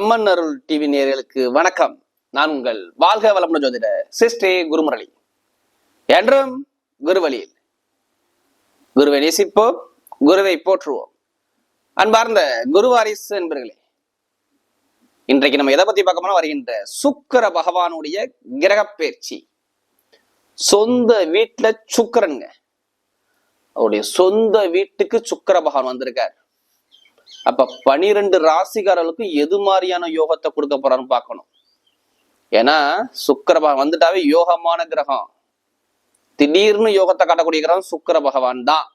அம்மன் அருள் TV நேர்களுக்கு வணக்கம். நான் உங்கள் வாழ்க வளமுடன் ஜோதிட சிஸ்டே குருமுரளி. என்றும் குருவழியில். குருவை நேசிப்போம் குருவை போற்றுவோம். அன்பார்ந்த குருவாரிஸ் என்பர்களே இன்றைக்கு நம்ம எதை பத்தி பார்க்கணும் வருகின்ற சுக்கிர பகவானுடைய கிரக பயிற்சி. சொந்த வீட்டுல சுக்கரனுங்க. அவருடைய சொந்த வீட்டுக்கு சுக்கிர பகவான் வந்திருக்கார். அப்ப பனிரெண்டு ராசிக்காரர்களுக்கு எது மாதிரியான யோகத்தை கொடுக்க போறான்னு பார்க்கணும். ஏன்னா சுக்கர பகவான் வந்துட்டாவே யோகமான கிரகம். திடீர்னு யோகத்தை காட்டக்கூடிய கிரகம் சுக்கர பகவான் தான்.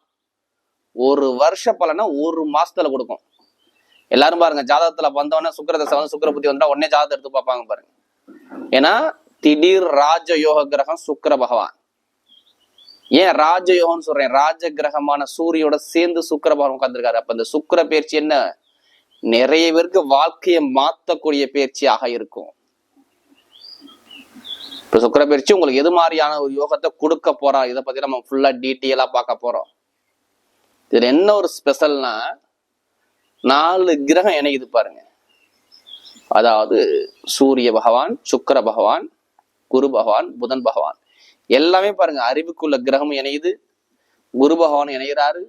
ஒரு வருஷ பலனை ஒரு மாசத்துல கொடுக்கும். எல்லாரும் பாருங்க ஜாதகத்துல வந்தவொடனே சுக்கர தசை வந்து சுக்கர புத்தி வந்தா உடனே ஜாதகத்தை எடுத்து பார்ப்பாங்க பாருங்க. ஏன்னா திடீர் ராஜ யோக கிரகம் சுக்கிர பகவான். ஏன் ராஜயோகம்னு சொல்றேன். ராஜ கிரகமான சூரியோட சேர்ந்து சுக்கர பகவான் உட்கார்ந்துருக்காரு. அப்ப இந்த சுக்கிர பயிற்சி என்ன? நிறைய பேருக்கு வாழ்க்கையை மாத்தக்கூடிய பயிற்சியாக இருக்கும். இப்ப சுக்கிர பயிற்சி உங்களுக்கு எது மாதிரியான ஒரு யோகத்தை கொடுக்க போறா? இதை பத்தி நம்ம ஃபுல்லா டீட்டெயிலா பார்க்க போறோம். இதுல என்ன ஒரு ஸ்பெஷல்னா நாலு கிரகம் இணையுது பாருங்க. அதாவது சூரிய பகவான் சுக்கிர பகவான் குரு பகவான் புதன் பகவான். எல்லாமே பாருங்க அறிவுக்குள்ள கிரகம் இணையுது குரு பகவான் இணைகிறாரு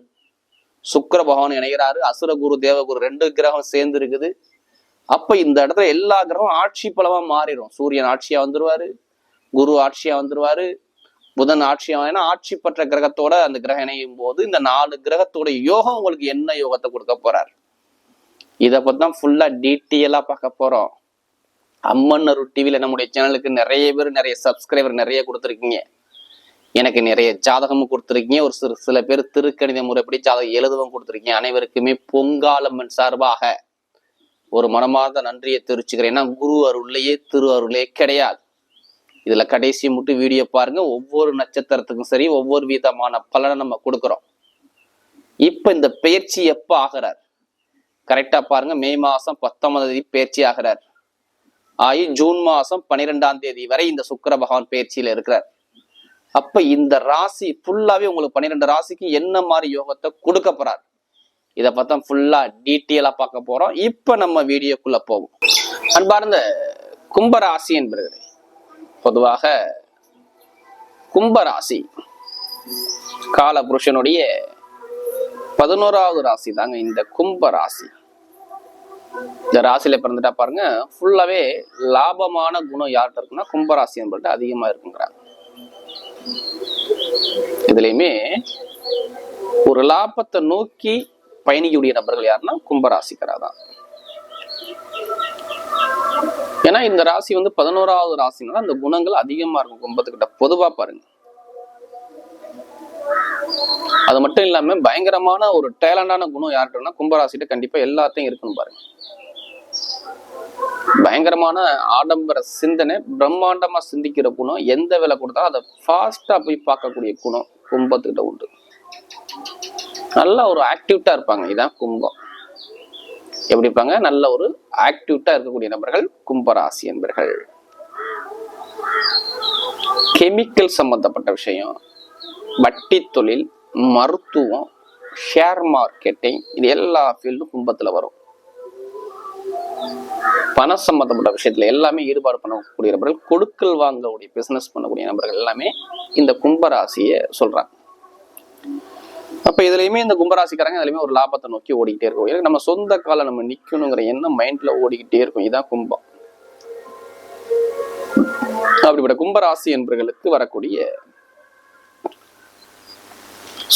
சுக்கர பகவான் இணைகிறாரு அசுர குரு தேவகுரு ரெண்டு கிரகம் சேர்ந்து இருக்குது. அப்ப இந்த இடத்துல எல்லா கிரகம் ஆட்சி பலமா மாறிடும். சூரியன் ஆட்சியா வந்துருவாரு குரு ஆட்சியா வந்துருவாரு புதன் ஆட்சியா ஏன்னா ஆட்சி பெற்ற கிரகத்தோட அந்த கிரகம் இணையும் போது இந்த நாலு கிரகத்தோட யோகம் உங்களுக்கு என்ன யோகத்தை கொடுக்க போறாரு? இதை பத்தி தான் ஃபுல்லா டீட்டெயிலா பார்க்க போறோம். அம்மன் அருள் டிவியில நம்முடைய சேனலுக்கு நிறைய பேர் நிறைய சப்ஸ்கிரைபர் நிறைய கொடுத்துருக்கீங்க. எனக்கு நிறைய ஜாதகமும் கொடுத்துருக்கீங்க. ஒரு சிறு சில பேர் திருக்கணித முறைப்படி ஜாதகம் எழுதவும் கொடுத்துருக்கீங்க. அனைவருக்குமே பொங்காலம்மன் சார்பாக ஒரு மனமார்ந்த நன்றியை தெரிவிச்சுக்கிறேன். ஏன்னா குரு அருள்லையே திரு அருளே கிடையாது. இதுல கடைசி மட்டும் வீடியோ பாருங்க. ஒவ்வொரு நட்சத்திரத்துக்கும் சரி ஒவ்வொரு விதமான பலனை நம்ம கொடுக்குறோம். இப்ப இந்த பயிற்சி எப்ப ஆகிறார்? கரெக்டா பாருங்க. மே மாசம் பத்தொன்பதாம் தேதி பயிற்சி ஆகிறார். ஆகி ஜூன் மாசம் பன்னிரெண்டாம் தேதி வரை இந்த சுக்கர பகவான் பயிற்சியில இருக்கிறார். அப்ப இந்த ராசி ஃபுல்லாவே உங்களுக்கு பன்னிரெண்டு ராசிக்கு என்ன மாதிரி யோகத்தை கொடுக்க போறார்? இதை பார்த்தா ஃபுல்லா டீட்டெயிலா பார்க்க போறோம். இப்ப நம்ம வீடியோக்குள்ள போவோம். அன்பார்ந்த கும்பராசி என்பது பொதுவாக கும்பராசி காலபுருஷனுடைய பதினோராவது ராசி தாங்க இந்த கும்ப ராசி இந்த ராசியில பிறந்துட்டா பாருங்க ஃபுல்லாவே லாபமான குணம் யார்கிட்ட இருக்குன்னா கும்பராசி என்பது அதிகமா இருக்குங்கிறாங்க இதுலயுமே ஒரு லாபத்தை நோக்கி பயணிக்கக்கூடிய நபர்கள் யாருன்னா கும்பராசிக்கரா தான் ஏன்னா இந்த ராசி வந்து பதினோராவது ராசினால அந்த குணங்கள் அதிகமா இருக்கும் கும்பத்துக்கிட்ட. பொதுவா பாருங்க அது மட்டும் இல்லாம பயங்கரமான ஒரு டேலண்டான குணம் யார்கிட்டனா கும்பராசிட்ட கண்டிப்பா எல்லாத்தையும் இருக்கணும் பாருங்க. பயங்கரமான ஆடம்பர சிந்தனை பிரம்மாண்டமா சிந்திக்கிற குணம் எந்த வேலை கொடுத்தாலும் அதை ஃபாஸ்டா போய் பார்க்கக்கூடிய குணம் கும்பத்துக்கிட்ட உண்டு. நல்லா ஒரு ஆக்டிவிட்டா இருப்பாங்க. இதான் கும்பம். எப்படி இருப்பாங்க? நல்ல ஒரு ஆக்டிவிட்டா இருக்கக்கூடிய நபர்கள் கும்பராசி என்பர்கள். கெமிக்கல் சம்பந்தப்பட்ட விஷயம். வட்டி தொழில் மருத்துவம் ஷேர் மார்க்கெட்டிங் இது எல்லா ஃபீல்டும் கும்பத்தில் வரும். பண சம்பந்தப்பட்ட விஷயத்துல எல்லாமே ஈடுபாடு பண்ணக்கூடிய நபர்கள் கொடுக்கல் வாங்கக்கூடிய பிசினஸ் பண்ணக்கூடிய நபர்கள் எல்லாமே இந்த கும்பராசியை சொல்றாங்க. அப்ப இதுலயுமே இந்த கும்பராசிக்காரங்க இதுலயுமே ஒரு லாபத்தை நோக்கி ஓடிக்கிட்டே இருக்கும். நம்ம சொந்த கால நம்ம நிக்கணுங்கிற எண்ணம் மைண்ட்ல ஓடிக்கிட்டே இருக்கும். இதான் கும்பம். அப்படிப்பட்ட கும்பராசி என்பவர்களுக்கு வரக்கூடிய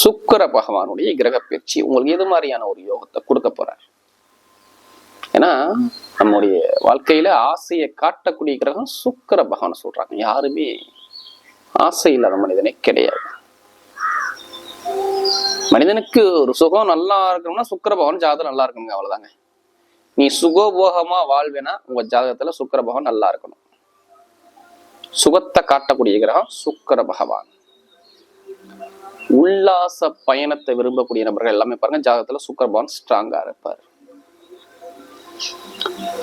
சுக்கர பகவானுடைய கிரக பயிற்சி உங்களுக்கு எது மாதிரியான ஒரு யோகத்தை கொடுக்க போறார்? ஏன்னா நம்முடைய வாழ்க்கையில ஆசையை காட்டக்கூடிய கிரகம் சுக்கர பகவான் சொல்றாங்க. யாருமே ஆசை இல்லாத மனிதனே கிடையாது. மனிதனுக்கு ஒரு சுகம் நல்லா இருக்கணும்னா சுக்கர பகவான் ஜாதகம் நல்லா இருக்கணுங்க அவ்வளவுதாங்க. நீ சுகபோகமா வாழ்வேனா உங்க ஜாதகத்துல சுக்கர பகவான் நல்லா இருக்கணும். சுகத்தை காட்டக்கூடிய கிரகம் சுக்கர பகவான். உல்லாச பயணத்தை விரும்பக்கூடிய நபர்கள் எல்லாமே பாருங்க ஜாதகத்துல சுக்கர ஸ்ட்ராங்கா இருப்பார்.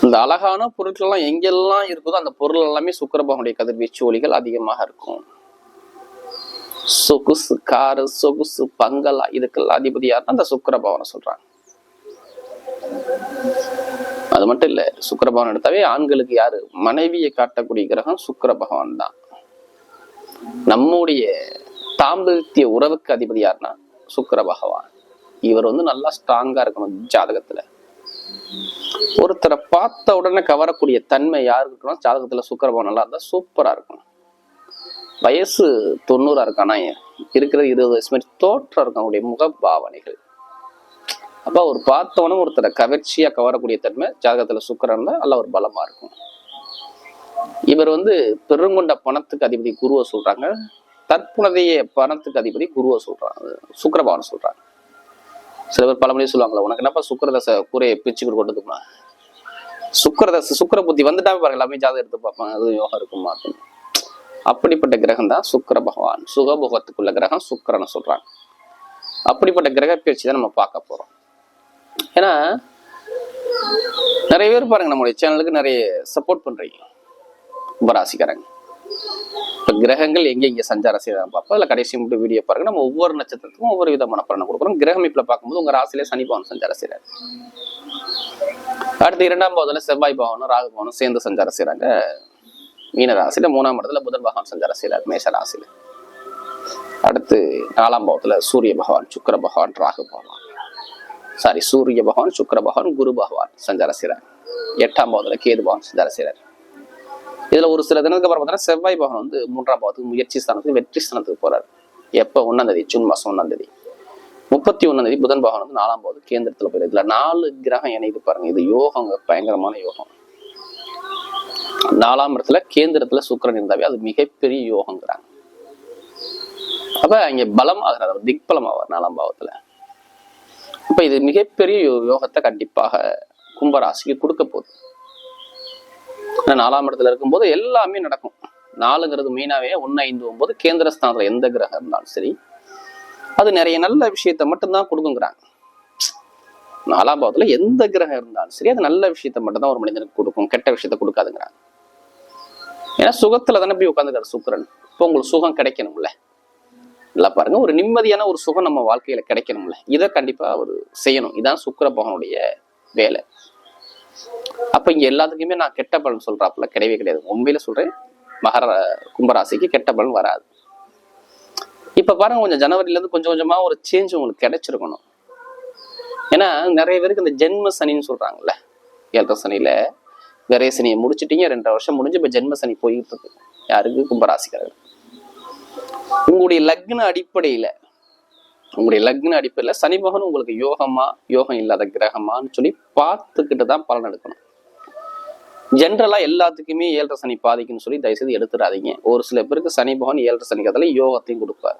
இந்த அழகான பொருட்கள் எல்லாம் எங்கெல்லாம் இருக்குதோ அந்த பொருள் எல்லாமே சுக்கரபானுடைய கதிர்வீச்சு ஒளிகள் அதிகமாக இருக்கும். சொகுசு காரு சொகுசு பங்களா இதுக்கெல்லாம் அதிபதி யாருன்னா அந்த சுக்கரபவனை சொல்றாங்க. அது மட்டும் இல்ல சுக்கரபவன் எடுத்தாவே ஆண்களுக்கு யாரு? மனைவியை காட்டக்கூடிய கிரகம் சுக்கர பகவான் தான். நம்முடைய தாம்பத்திய உறவுக்கு அதிபதி யாருன்னா? சுக்கர பகவான். இவர் வந்து நல்லா ஸ்ட்ராங்கா இருக்கணும் ஜாதகத்துல. ஒருத்தரை பார்த்த உடனே கவரக்கூடிய தன்மை யாருக்கு இருக்கணும்? ஜாதகத்துல சுக்கர பகவான் நல்லா இருந்தா சூப்பரா இருக்கும் வயசு தொண்ணூறா இருக்கானா? இருக்கிறது இருபது வயசு மாதிரி தோற்றம் இருக்கும் அவருடைய முக பாவனைகள் அப்ப அவர் பார்த்தவனும் ஒருத்தரை கவர்ச்சியா கவரக்கூடிய தன்மை ஜாதகத்துல சுக்கிரன்ல நல்ல ஒரு பலமா இருக்கும். இவர் வந்து பெருங்கொண்ட பணத்துக்கு அதிபதி குருவை சொல்றாங்க. தற்புனதைய பணத்துக்கு அதிபதி குருவை சொல்றாங்க சுக்கரபவன் சொல்றாங்க சில பேர் பழமொழி சொல்லுவாங்களா உனக்கு என்னப்பா சுக்கிரதசை கூரையை பிச்சு கொடுத்துக்குமா சுக்கிரதசை சுக்கிர புத்தி வந்துட்டாவே பாருங்க எல்லாமே ஜாதகம் எடுத்து பார்ப்பாங்க. அது யோகம் இருக்குமா? அப்படின்னு. அப்படிப்பட்ட கிரகம் தான் சுக்கர பகவான் சுகபோகத்துக்குள்ள கிரகம் சுக்கிரனை சொல்றாங்க அப்படிப்பட்ட கிரக பயிற்சி தான் நம்ம பார்க்க போறோம். ஏன்னா நிறைய பேர் பாருங்க நம்மளுடைய சேனலுக்கு நிறைய சப்போர்ட் பண்றீங்க. கும்பராசிக்காரங்க இப்போ கிரகங்கள் எங்க எங்க சஞ்சாரம் செய்யலாம் பார்ப்போம். அதுல கடைசி மட்டும் வீடியோ பாருங்க. நம்ம ஒவ்வொரு நட்சத்திரத்துக்கும் ஒவ்வொரு விதமான பலனை கொடுக்குறோம். கிரக அமைப்புல பார்க்கும்போது உங்க ராசிலே சனி பவன் சஞ்சாரம் செய்கிறார் அடுத்து இரண்டாம் பாவத்துல செவ்வாய் பவனும் ராகு பவனும் சேர்ந்து சஞ்சாரம் செய்கிறாங்க மீன ராசியில மூணாம் இடத்துல புதன் பகவான் சஞ்சாரம் செய்யறாரு மேஷ ராசியில. அடுத்து நாலாம் பாவத்துல சூரிய பகவான் சுக்கர பகவான் ராகு பகவான். சாரி சூரிய பகவான் சுக்கர பகவான் குரு பகவான் சஞ்சாரம் செய்யறாரு எட்டாம் பாவத்துல கேது பகவான் சஞ்சாரம் செய்யறாரு இதுல ஒரு சில தினத்துக்கு அப்புறம் பார்த்தீங்கன்னா செவ்வாய் பகவான் வந்து மூன்றாம் பாவத்துக்கு முயற்சி ஸ்தானத்துக்கு வெற்றி ஸ்தானத்துக்கு போறாரு. எப்ப ஒன்னாம் தேதி? ஜூன் மாசம் ஒன்னாம் தேதி. முப்பத்தி ஒன்னாம் தேதி புதன் பகவான் வந்து நாலாம் பாவத்து கேந்திரத்துல போயிரு இதுல நாலு கிரகம் இணைது பாருங்க. இது யோகம் பயங்கரமான யோகம். நாலாம் இடத்துல கேந்திரத்துல சுக்கிரன் இருந்தாவே அது மிகப்பெரிய யோகங்கிறாங்க. அப்ப இங்க பலம் ஆகிறார் திக்பலம் ஆவார் நாலாம் பாவத்துல. அப்ப இது மிகப்பெரிய யோ- யோகத்தை கண்டிப்பாக கும்பராசிக்கு கொடுக்க போகுது. நாலாம் இடத்துல இருக்கும்போது எல்லாமே நடக்கும். நாலுங்கிறது மெயினாவே ஒன்று ஐந்து ஒன்பது கேந்திரஸ்தானத்தில் எந்த கிரகம் இருந்தாலும் சரி அது நிறைய நல்ல விஷயத்த மட்டும்தான் கொடுக்குங்கிறாங்க. நாலாம் பாவத்தில் எந்த கிரகம் இருந்தாலும் சரி அது நல்ல விஷயத்த மட்டும்தான் ஒரு மனிதனுக்கு கொடுக்கும். கெட்ட விஷயத்த கொடுக்காதுங்கிறாங்க. ஏன்னா சுகத்துல தானே போய் உட்காந்துக்காரு சுக்கரன். இப்போ உங்களுக்கு சுகம் கிடைக்கணும்ல. நல்லா பாருங்க ஒரு நிம்மதியான ஒரு சுகம் நம்ம வாழ்க்கையில கிடைக்கணும்ல. இதை கண்டிப்பா அவர் செய்யணும். இதான் சுக்கர பகவனுடைய வேலை. அப்ப இங்க எல்லாத்துக்குமே நான் கெட்ட பலன் சொல்றாப்புல கிடையவே கிடையாது. உண்மையில சொல்றேன் மகர கும்பராசிக்கு கெட்ட பலன் வராது. இப்ப பாருங்க கொஞ்சம் ஜனவரில இருந்து கொஞ்சம் கொஞ்சமா ஒரு சேஞ்ச் உங்களுக்கு கிடைச்சிருக்கணும். ஏன்னா நிறைய பேருக்கு இந்த ஜென்ம சனின்னு சொல்றாங்கல்ல. ஏழரை சனியில விரைய சனியை முடிச்சிட்டீங்க ரெண்டரை வருஷம் முடிஞ்சு இப்ப ஜென்ம சனி போயிட்டு இருக்கு. யாருக்கு? கும்பராசிக்காரர்கள் உங்களுடைய லக்ன அடிப்படையில உங்களுடைய லக்ன அடிப்படையில் சனி பகவான் உங்களுக்கு யோகமா யோகம் இல்லாத கிரகமான்னு சொல்லி பார்த்துக்கிட்டு தான் பலன் எடுக்கணும். ஜென்ரலா எல்லாத்துக்குமே ஏழரை சனி பாதிக்குன்னு சொல்லி தயவுசெய்து எடுத்துடாதீங்க. ஒரு சில பேருக்கு சனி பகவான் ஏழரை சனி கதையில யோகத்தையும் கொடுப்பார்.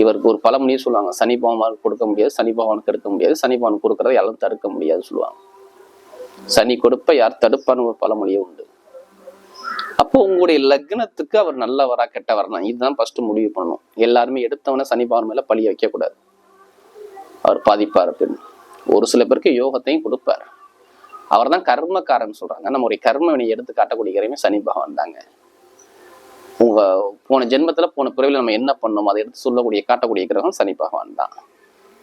இவருக்கு ஒரு பழமொழியே சொல்லுவாங்க சனி பகவான் கொடுக்க முடியாது சனி பகவானுக்கு எடுக்க முடியாது சனி பகவான் கொடுக்கறத யாரும் தடுக்க முடியாதுன்னு சொல்லுவாங்க. சனி கொடுப்ப யார் தடுப்பான்னு ஒரு பழமொழியே உண்டு. அப்போ உங்களுடைய லக்னத்துக்கு அவர் நல்லவரா கெட்டவரா? இதுதான் ஃபர்ஸ்ட் முடிவு பண்ணணும். எல்லாருமே எடுத்தவன சனி பகவான் மேல பழிய வைக்க கூடாது அவர் பாதிப்பார் அப்படின்னு. ஒரு சில பேருக்கு யோகத்தையும் கொடுப்பார். அவர் தான் கர்மக்காரன் சொல்றாங்க நம்முடைய கர்ம வினை எடுத்து காட்டக்கூடிய கிரகமே சனி பகவான் தாங்க. உங்க போன ஜென்மத்துல போன பிறவில நம்ம என்ன பண்ணோம் அதை எடுத்து சொல்லக்கூடிய காட்டக்கூடிய கிரகம் சனி பகவான் தான்.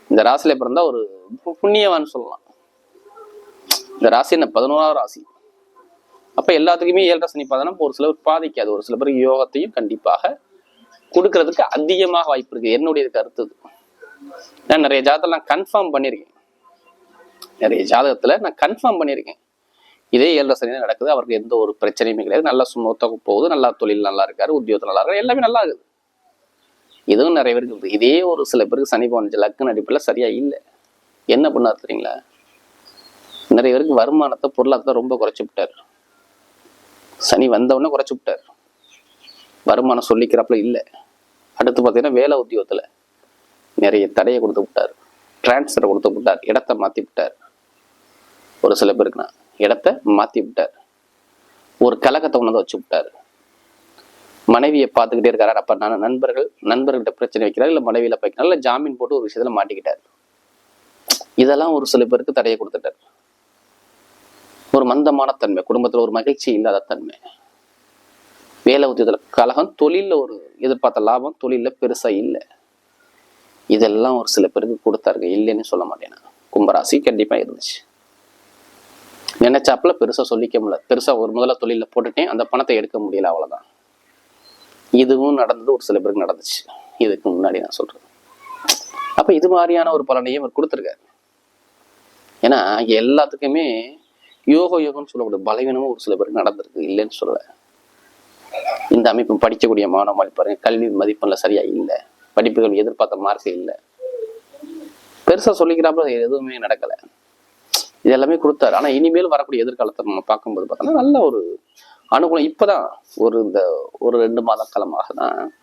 இந்த ராசியில பிறந்தா ஒரு பு- புண்ணியவான் சொல்லலாம். இந்த ராசி என்ன? பதினோராவது ராசி. அப்போ எல்லாத்துக்குமே ஏழரை சனி பாதனம் ஒரு சிலர் பாதிக்காது. ஒரு சில பேருக்கு யோகத்தையும் கண்டிப்பாக கொடுக்கறதுக்கு அதிகமாக வாய்ப்பு இருக்கு. என்னுடைய கருத்து இது. நான் நிறைய ஜாதகத்துல நான் கன்ஃபார்ம் பண்ணியிருக்கேன். நிறைய ஜாதகத்துல நான் கன்ஃபார்ம் பண்ணியிருக்கேன். இதே ஏழரை சனி தான் நடக்குது. அவருக்கு எந்த ஒரு பிரச்சனையுமே கிடையாது. நல்லா சுமூத்தாக போகுது. நல்லா தொழில் நல்லா இருக்காரு. உத்தியோகத்தில் நல்லா இருக்காரு. எல்லாமே நல்லா இருக்குது. இதுவும் நிறைய பேருக்கு இருக்குது. இதே ஒரு சில பேருக்கு சனி பவன் லக்குன்னு அடிப்பில் சரியா இல்லை. என்ன பண்ணார் தெரியுங்களா? நிறைய பேருக்கு வருமானத்தை பொருளாதாரத்தை ரொம்ப குறைச்சி விட்டார். சனி வந்தவுடனே குறைச்சு விட்டார். வருமானம் சொல்லிக்கிறப்பல இல்லை. அடுத்து பார்த்தீங்கன்னா வேலை உத்தியோகத்துல நிறைய தடையை கொடுத்து விட்டார். டிரான்ஸ்ஃபர் கொடுத்து விட்டார். இடத்த மாத்தி விட்டார். ஒரு சில பேருக்கு நான் இடத்த மாத்தி விட்டார். ஒரு கலகத்தை உணர்ந்து வச்சு விட்டார். மனைவியை பார்த்துக்கிட்டே இருக்காரு. அப்போ நான் நண்பர்கள் நண்பர்கிட்ட பிரச்சனை வைக்கிறார் இல்ல மனைவியில போய்க்கிறார்? இல்ல ஜாமீன் போட்டு ஒரு விஷயத்துல மாட்டிக்கிட்டார். இதெல்லாம் ஒரு சில பேருக்கு தடையை கொடுத்துட்டார். ஒரு மந்தமான தன்மை குடும்பத்துல ஒரு மகிழ்ச்சி இல்லாத தன்மை. வேலை உத்தியத்தில் கலகம் தொழிலில் ஒரு எதிர்பார்த்த லாபம் தொழிலில் பெருசா இல்லை. இதெல்லாம் ஒரு சில பேருக்கு கொடுத்தாருங்க இல்லைன்னு சொல்ல மாட்டேன் கும்பராசி கண்டிப்பா இருந்துச்சு. நினைச்சாப்புல பெருசா சொல்லிக்க முடியல. பெருசா ஒரு முதல்ல தொழிலில் போட்டுட்டேன். அந்த பணத்தை எடுக்க முடியல அவ்வளவுதான். இதுவும் நடந்தது ஒரு சில பேருக்கு நடந்துச்சு. இதுக்கு முன்னாடி நான் சொல்கிறேன் அப்போ இது மாதிரியான ஒரு பலனையும் அவர் கொடுத்துருக்காரு. ஏன்னா எல்லாத்துக்குமே யோக யோகம்னு சொல்லக்கூடிய பலவீனமும் ஒரு சில பேருக்கு நடந்திருக்கு. இல்லைன்னு சொல்லல. இந்த அமைப்பு படிக்கக்கூடிய மாணவர்கள் பாருங்க கல்வி மதிப்பெண்ல சரியா இல்லை. படிப்புகள் எதிர்பார்த்த மார்க் இல்லை. பெருசா சொல்லிக்கிறாப்ப எதுவுமே நடக்கல. இது எல்லாமே கொடுத்தாரு. ஆனா இனிமேல் வரக்கூடிய எதிர்காலத்தை நம்ம பார்க்கும்போது பார்த்தோம்னா நல்ல ஒரு அனுகூலம். இப்பதான் ஒரு இந்த ஒரு ரெண்டு மாத காலமாக தான்.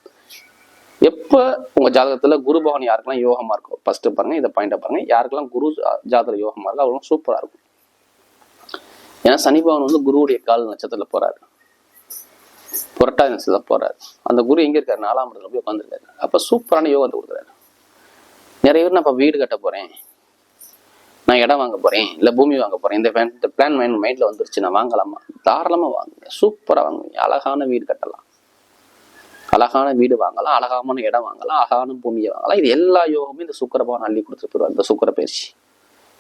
எப்ப உங்க ஜாதகத்துல குரு பகவான் யாருக்கெல்லாம் யோகமா இருக்கும் ஃபர்ஸ்ட் பாருங்க இதை பாயிண்ட பாருங்க. யாருக்கெல்லாம் குரு ஜா- ஜாதக யோகமா இருக்கோ அவங்களும் சூப்பரா இருக்கும். ஏன்னா சனி பகவான் வந்து குருவுடைய கால் நட்சத்திரத்துல போறாரு. புரட்டாதி நட்சத்திரத்துல போறாரு. அந்த குரு எங்க இருக்காரு? நாலாம் இடத்துல போய் உட்காந்துருக்காரு அப்ப சூப்பரான யோகத்தை கொடுக்குறாரு. நிறைய பேர் நான் இப்ப வீடு கட்ட போறேன். நான் இடம் வாங்க போறேன். இல்ல பூமி வாங்க போறேன். இந்த plan- இந்த பிளான் மைண்ட் மைண்ட்ல வந்துருச்சு. நான் வாங்கலாமா? தாராளமா வாங்குங்க. சூப்பரா வாங்குவீங்க. அழகான வீடு கட்டலாம். அழகான வீடு வாங்கலாம். அழகான இடம் வாங்கலாம். அழகான பூமியை வாங்கலாம். இது எல்லா யோகமும் இந்த சுக்கரபவன் அள்ளி கொடுத்துட்டு போயிருவார் இந்த சுக்கர பயிற்சி.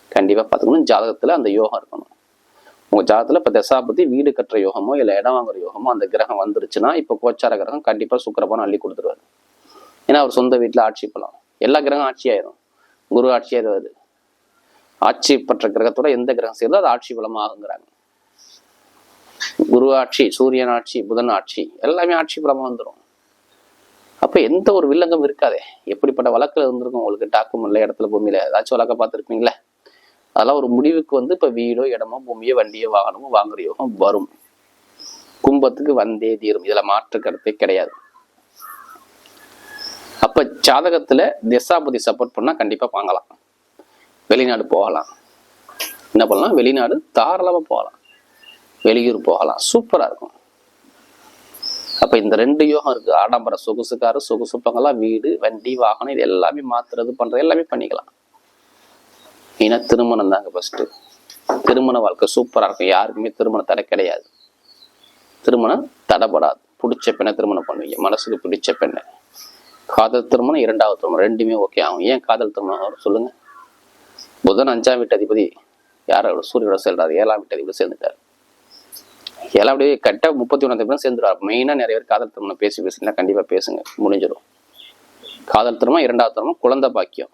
கண்டிப்பா பார்த்துக்கணும் ஜாதகத்துல அந்த யோகம் இருக்கணும். உங்க ஜாதகத்துல இப்ப தசாபதி வீடு கட்டுற யோகமோ இல்ல இடம் வாங்குற யோகமோ அந்த கிரகம் வந்துருச்சுன்னா இப்ப கோச்சார கிரகம் கண்டிப்பா சுக்கர அள்ளி கொடுத்துருவாரு. ஏன்னா அவர் சொந்த வீட்டுல ஆட்சி பலம். எல்லா கிரகம் ஆட்சி ஆயிரும். குரு ஆட்சி ஆயிடுவாரு. ஆட்சி பெற்ற கிரகத்தோட எந்த கிரகம் சேர்ந்தோ அது ஆட்சி பலமா ஆகுங்கிறாங்க. குரு ஆட்சி சூரியன் ஆட்சி புதன் ஆட்சி எல்லாமே ஆட்சி பலமா வந்துடும் அப்ப எந்த ஒரு வில்லங்கம் இருக்காதே. எப்படிப்பட்ட வழக்குல இருந்திருக்கும் உங்களுக்கு டாக்குமெண்ட்ல இடத்துல பூமியில ஏதாச்சும் வழக்க பார்த்துருப்பீங்களே? அதெல்லாம் ஒரு முடிவுக்கு வந்து இப்ப வீடோ இடமோ பூமியோ வண்டியோ வாகனமோ வாங்குற யோகம் வரும். கும்பத்துக்கு வந்தே தீரும். இதுல மாற்று கருத்தே கிடையாது. அப்ப ஜாதகத்துல திசாபதி சப்போர்ட் பண்ணா கண்டிப்பா வாங்கலாம். வெளிநாடு போகலாம். என்ன பண்ணலாம்? வெளிநாடு தாராளமா போகலாம். வெளியூர் போகலாம். சூப்பரா இருக்கும். அப்ப இந்த ரெண்டு யோகம் இருக்கு. ஆடம்பர சொகுசுக்காரு சொகுசு பங்கலாம் வீடு வண்டி வாகனம் இது எல்லாமே மாத்துறது பண்றது எல்லாமே பண்ணிக்கலாம். ஏன்னா திருமணம் தாங்க ஃபர்ஸ்ட் திருமண வாழ்க்கை சூப்பராக இருக்கும். யாருக்குமே திருமண தடை கிடையாது. திருமணம் தடைப்படாது பிடிச்ச பெண்ணை திருமணம் பண்ணுவீங்க. மனசுக்கு பிடிச்ச பெண்ணை. காதல் திருமணம் இரண்டாவது திருமணம் ரெண்டுமே ஓகே ஆகும். ஏன் காதல் திருமணம் வரும்? சொல்லுங்க. புதன் அஞ்சாம் வீட்டு அதிபதி. யாரோட சூரியோட செல்றாரு ஏழாம் வீட்டு அதிபதி சேர்ந்துட்டாரு. ஏழாம் அப்படியே கட்ட முப்பத்தி ஒன்றாம் தேதி சேர்ந்துருவார். மெயினாக நிறைய பேர் காதல் திருமணம் பேசி பேசினா கண்டிப்பாக பேசுங்க. முடிஞ்சிடும். காதல் திருமணம் இரண்டாவது திருமணம் குழந்தை பாக்கியம்.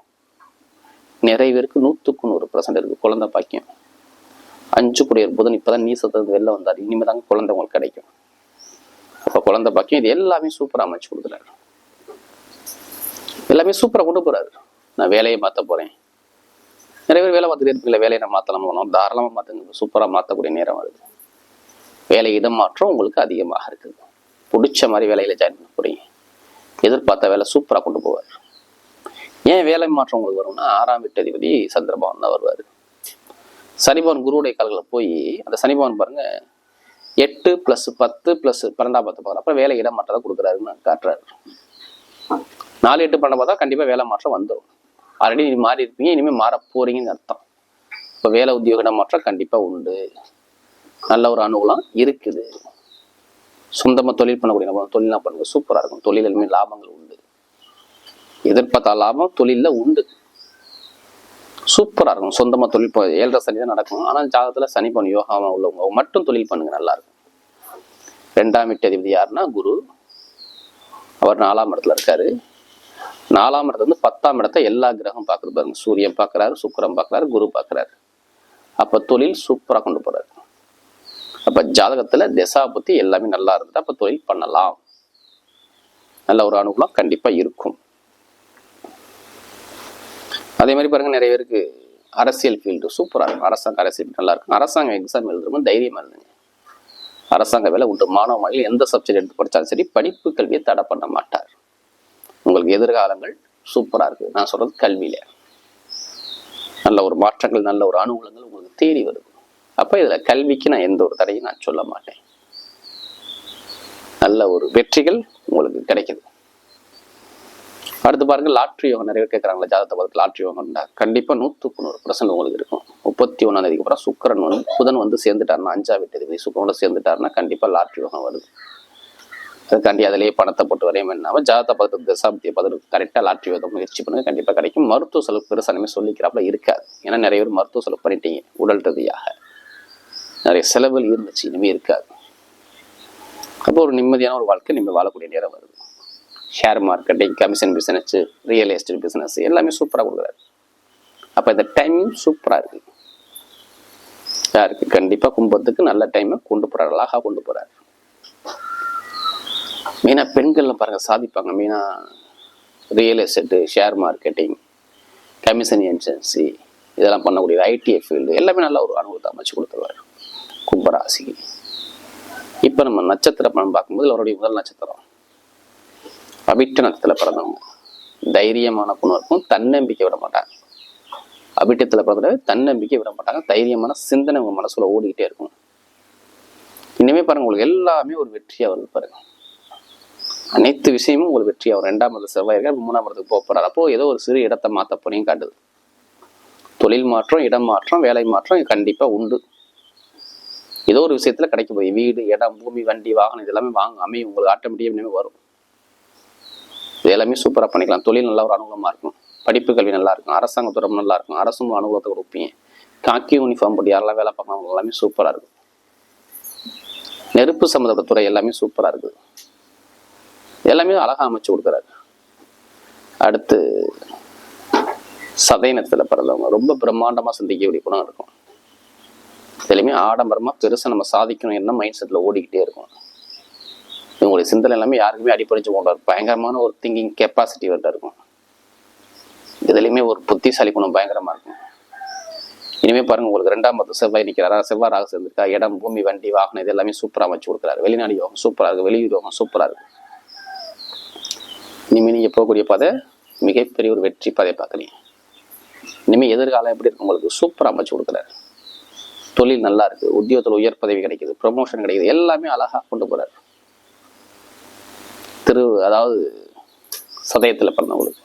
நிறைய பேருக்கு நூற்றுக்கு நூறு பர்சன்ட் இருக்கு குழந்தை பாக்கியம். அஞ்சு குடியர் புதன் இப்பதான் நீ நீசத்துக்கு வெளில வந்தார். இனிமேல் தாங்க குழந்தை உங்களுக்கு கிடைக்கும். அப்போ குழந்தை பாக்கியம் இது எல்லாமே சூப்பராக அமைச்சு கொடுக்குறாரு. எல்லாமே சூப்பராக கொண்டு போறாரு. நான் வேலையை மாற்ற போறேன். நிறைய பேர் வேலை பார்த்துட்டு இருப்பீங்களா வேலையை நான் மாற்றலாம் போனோம்? தாராளமாக மாற்றுங்க சூப்பராக மாற்றக்கூடிய நேரம் வருது. வேலை இடம் மாற்றம் உங்களுக்கு அதிகமாக இருக்குது. பிடிச்ச மாதிரி வேலையில ஜாயின் பண்ண போறீங்க. எதிர்பார்த்த வேலை சூப்பராக கொண்டு போவார். ஏன் வேலை மாற்றம் உங்களுக்கு வரும்னா ஆறாம் வீட்டு அதிபதி சந்திரபவன் தான் வருவார். சனிபவன் குருவுடைய கால்களை போய் அந்த சனிபவன் பாருங்க எட்டு பிளஸ் பத்து பிளஸ் பன்னெண்டாம் பத்து பார்க்குற அப்புறம் வேலை இடம் மாற்றத்தை கொடுக்குறாருன்னு காட்டுறாரு. நாலு எட்டு பன்னெண்டு பார்த்தா கண்டிப்பாக வேலை மாற்றம் வந்துடும் ஆல்ரெடி நீ மாறி இருப்பீங்க இனிமேல் மாற போறீங்கன்னு அர்த்தம். இப்போ வேலை உத்தியோக இடம் மாற்றம் கண்டிப்பாக உண்டு. நல்ல ஒரு அனுகூலம் இருக்குது. சொந்தமாக தொழில் பண்ணக்கூடிய நம்ம தொழிலாம் பண்ணுங்க. சூப்பராக இருக்கும். தொழிலுமே லாபங்கள் உண்டு. எதிர்பார்த்த லாபம் தொழிலில் உண்டு. சூப்பராக இருக்கும். சொந்தமாக தொழில் இப்போ ஏழரை சனி தான் நடக்கும். ஆனால் ஜாதகத்தில் சனி பண்ண யோகாவாக உள்ளவங்க மட்டும் தொழில் பண்ணுங்க நல்லா இருக்கும். ரெண்டாம் வீட்டு அதிபதி யாருன்னா குரு. அவர் நாலாம் இடத்துல இருக்காரு. நாலாம் இடத்துல வந்து பத்தாம் இடத்த எல்லா கிரகம் பார்க்குறது பாருங்க. சூரியன் பார்க்குறாரு சுக்கரன் பார்க்குறாரு குரு பார்க்குறாரு. அப்போ தொழில் சூப்பராக கொண்டு போகிறாரு அப்போ ஜாதகத்தில் திசா புத்தி எல்லாமே நல்லா இருந்தது அப்போ தொழில் பண்ணலாம். நல்ல ஒரு அனுகூலம் கண்டிப்பாக இருக்கும். அதே மாதிரி பாருங்க நிறைய பேருக்கு அரசியல் ஃபீல்டு சூப்பராக இருக்கும். அரசாங்க அரசியல் நல்லா இருக்கும். அரசாங்க எக்ஸாம் எழுதுறவங்க தைரியமாக இருந்துங்க அரசாங்க வேலை உண்டு. மாணவ மாணவிகள் எந்த சப்ஜெக்ட் எடுத்து படித்தாலும் சரி படிப்பு கல்வியை தடை பண்ண மாட்டார். உங்களுக்கு எதிர்காலங்கள் சூப்பராக இருக்குது நான் சொல்கிறது கல்வியில. நல்ல ஒரு மாற்றங்கள் நல்ல ஒரு அனுகூலங்கள் உங்களுக்கு தேடி வருது அப்போ இதில் கல்விக்கு நான் எந்த ஒரு தடையும் நான் சொல்ல மாட்டேன். நல்ல ஒரு வெற்றிகள் உங்களுக்கு கிடைக்குது. அடுத்து பாருங்க லாட்ரி யோகம். நிறைய பேர் கேட்கறாங்களா ஜாதகத்தை பார்த்து லாட்ரி யோகம்னா கண்டிப்பாக நூற்றுக்கு நூறு பர்சன்ட் உங்களுக்கு இருக்கும் முப்பத்தி ஒன்றாம் தேதிக்கு அப்புறம் சுக்கரன் வந்து புதன் வந்து சேர்ந்துட்டாருன்னா அஞ்சா வீட்டு சுக்கரனோட சேர்ந்துட்டாருன்னா கண்டிப்பாக லாட்ரி யோகம் வருது. அதுக்காண்டி அதிலேயே பணத்தை போட்டு வரையும் இல்லாமல் ஜாதகத்தை பார்த்து தசாப்தியை பார்த்து கரெக்டாக லாட்ரி யோகம் முயற்சி பண்ணுங்க கண்டிப்பாக கிடைக்கும். மருத்துவ செலவு பெருசாலுமே சொல்லிக்கிறாப்புல இருக்காது. ஏன்னா நிறைய பேர் மருத்துவ செலவு பண்ணிட்டீங்க உடல் ரீதியாக. நிறைய செலவுகள் இருந்துச்சு இனிமேல் இருக்காது. அப்போ ஒரு நிம்மதியான ஒரு வாழ்க்கை நீங்கள் வாழக்கூடிய நேரம் வருது. Share marketing commission business real estate business எல்லாமே சூப்பராக கொடுக்குறாரு. அப்போ இந்த டைமிங் சூப்பராக இருக்கு. யாருக்கு கண்டிப்பாக கும்பத்துக்கு நல்ல டைமை கொண்டு போகிறார் அழகாக கொண்டு போகிறார் மெயினாக பெண்கள்லாம் பாருங்கள் சாதிப்பாங்க. மெயினாக real estate share marketing commission agency இதெல்லாம் பண்ணக்கூடிய ஐடிஐ ஃபீல்டு எல்லாமே நல்ல ஒரு அனுபவத்தை அமைச்சு கொடுத்துருவார். கும்பராசிக்கு. இப்போ நம்ம நட்சத்திர பணம் பார்க்கும்போது அவருடைய முதல் நட்சத்திரம். அபிட்ட நட்சத்திரத்தில் பிறந்தவங்க. தைரியமான குணம் இருக்கும் தன்னம்பிக்கை விட மாட்டாங்க. அபிட்டத்தில் பிறந்தவங்க தன்னம்பிக்கை விட மாட்டாங்க. தைரியமான சிந்தனை உங்க மனசுல ஓடிக்கிட்டே இருக்கும். இனிமே பாருங்க உங்களுக்கு எல்லாமே ஒரு வெற்றியா வருது பாருங்க. அனைத்து விஷயமும் உங்களுக்கு வெற்றியாக வரும். ரெண்டாம் இடத்து செவ்வாய் மூணாம் இடத்துக்கு போக போறாரு. அப்போ ஏதோ ஒரு சிறு இடத்தை மாற்ற போறீங்க காட்டுது. தொழில் மாற்றம் இடம் மாற்றம் வேலை மாற்றம் கண்டிப்பா உண்டு. ஏதோ ஒரு விஷயத்துல கிடைக்க போய் வீடு இடம் பூமி வண்டி வாகனம் இதெல்லாமே வாங்க அமையும். உங்களுக்கு ஆட்டோமேட்டிக்காக இனிமேல் வரும். இது எல்லாமே சூப்பரா பண்ணிக்கலாம். தொழில் நல்ல ஒரு அனுகூலமாக இருக்கும். படிப்பு கல்வி நல்லா இருக்கும். அரசாங்கத்துறை நல்லா இருக்கும். அரசும் அனுகூலத்தை கொடுப்பீங்க. காக்கி யூனிஃபார்ம் போட்டு யாரெல்லாம் வேலை பார்க்கணும் எல்லாமே சூப்பரா இருக்கும். நெருப்பு சம்மந்தப்பட்ட துறை எல்லாமே சூப்பரா இருக்குது. எல்லாமே அழகா அமைச்சு கொடுக்குறாரு. அடுத்து சதயனத்தில் பிறந்தவங்க. ரொம்ப பிரம்மாண்டமா சிந்திக்கக்கூடிய குணம் இருக்கும். இதுலையுமே ஆடம்பரமா பெருசா நம்ம சாதிக்கணும் என்ன மைண்ட் செட்ல ஓடிக்கிட்டே இருக்கும். இவங்களுடைய சிந்தனை எல்லாமே யாருக்குமே அடிப்படைச்சு கொண்டாரு பயங்கரமான ஒரு திங்கிங் கெப்பாசிட்டி வந்து இருக்கும். இதுலையுமே ஒரு புத்திசாலி குணம் பயங்கரமா இருக்கும். இனிமே பாருங்க உங்களுக்கு ரெண்டாம் பத்து செவ்வாய் நிற்கிறாரா செவ்வாய் ராக சேர்ந்திருக்கா? இடம் பூமி வண்டி வாகனம் இது எல்லாமே சூப்பராக அமைச்சு கொடுக்குறாரு. வெளிநாடு யோகம் சூப்பராக இருக்கு. வெளியூர் யோகம் சூப்பராக இருக்கு. இனிமே நீங்கள் போகக்கூடிய பாதை மிகப்பெரிய ஒரு வெற்றி பாதையை பார்க்குறீங்க. இனிமேல் எதிர்காலம் எப்படி இருக்கு? உங்களுக்கு சூப்பரா அமைச்சு கொடுக்குறாரு. தொழில் நல்லா இருக்கு. உத்தியோகத்துல உயர் பதவி கிடைக்குது. ப்ரொமோஷன் கிடைக்குது. எல்லாமே அழகா கொண்டு போகிறாரு திரு அதாவது சதயத்தில் பிறந்தவங்களுக்கு.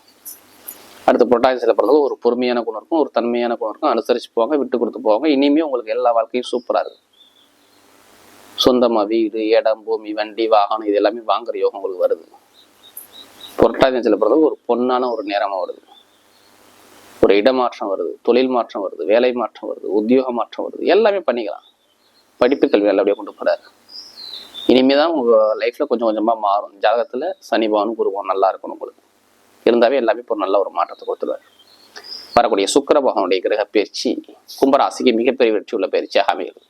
அடுத்து புரட்டாசியில் பிறந்தவங்க ஒரு பொறுமையான குணம் இருக்கும் ஒரு தன்மையான குணம் இருக்கும். அனுசரித்து போவாங்க விட்டு கொடுத்து போவாங்க. இனிமே உங்களுக்கு எல்லா வாழ்க்கையும் சூப்பராக இருக்கு சொந்தமாக வீடு இடம் பூமி வண்டி வாகனம் இது எல்லாமே வாங்குற யோகம் உங்களுக்கு வருது. புரட்டாசியில் பிறந்தவங்க ஒரு பொன்னான ஒரு நேரமாக வருது. ஒரு இடமாற்றம் வருது தொழில் மாற்றம் வருது வேலை மாற்றம் வருது உத்தியோக மாற்றம் வருது. எல்லாமே பண்ணிக்கலாம். படிப்பு கல்வி நல்லபடியாக கொண்டு இனிமேல் தான் உங்கள் லைஃப்பில் கொஞ்சம் கொஞ்சமாக மாறும். ஜாதகத்தில் சனி பகவான் நல்லா இருக்கணும் உங்களுக்கு. இருந்தாவே எல்லாமே இப்போ ஒரு நல்ல ஒரு மாற்றத்தை கொடுத்துருவார். வரக்கூடிய சுக்கர பகவனுடைய கிரக பயிற்சி கும்பராசிக்கு மிகப்பெரிய வெற்றி உள்ள பயிற்சியாக அமைகிறது